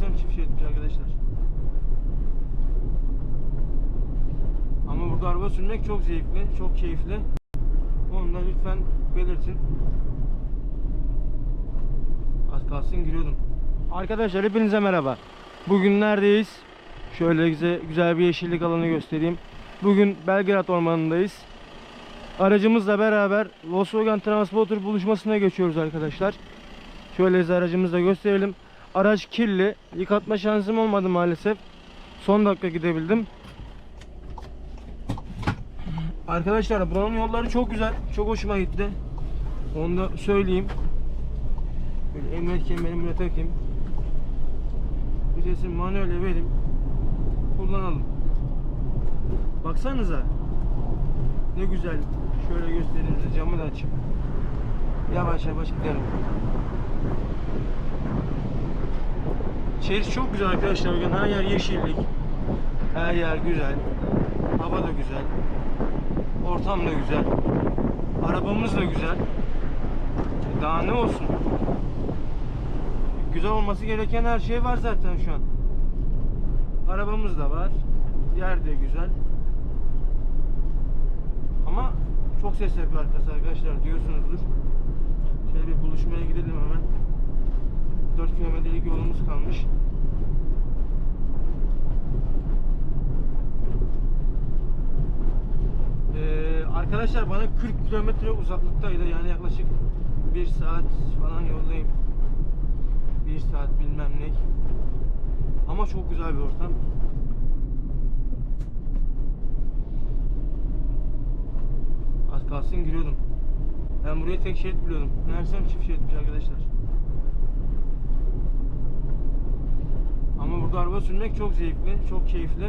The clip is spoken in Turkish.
Meğersem çift şeritmiş arkadaşlar. Ama burada araba sürmek çok zevkli, çok keyifli. Onu da lütfen belirtin. Az kalsın giriyordum. Arkadaşlar hepinize merhaba. Bugün neredeyiz? Şöyle güzel, güzel bir yeşillik alanı göstereyim. Bugün Belgrad Ormanı'ndayız. Aracımızla beraber Volkswagen Transporter buluşmasına geçiyoruz arkadaşlar. Şöyle size aracımızı da gösterelim. Araç kirli. Yıkatma şansım olmadı maalesef. Son dakika gidebildim. Arkadaşlar buranın yolları çok güzel. Çok hoşuma gitti. Onu da söyleyeyim. Böyle emniyet kemerimi de takayım. Vitesi manuel vereyim. Kullanalım. Baksanıza. Ne güzel. Şöyle göstereyim size camı da açayım. Yavaş yavaş gidelim. İçerisi çok güzel arkadaşlar. Bakın her yer yeşillik. Her yer güzel. Hava da güzel. Ortam da güzel. Arabamız da güzel. Daha ne olsun? Güzel olması gereken her şey var zaten şu an. Arabamız da var. Yer de güzel. Ama çok ses yapıyor arkası arkadaşlar diyorsunuzdur. Şöyle bir buluşmaya gidelim hemen. 4 yolumuz kalmış. Ee, arkadaşlar bana 40 kilometre uzaklıktaydı yani yaklaşık 1 saat falan yoldayım. 1 saat bilmem ne. Ama çok güzel bir ortam. Az kalsın giriyordum. Ben buraya tek şerit biliyordum. Meğersem çift şeritmiş arkadaşlar. Ama burada araba sürmek çok zevkli, çok keyifli.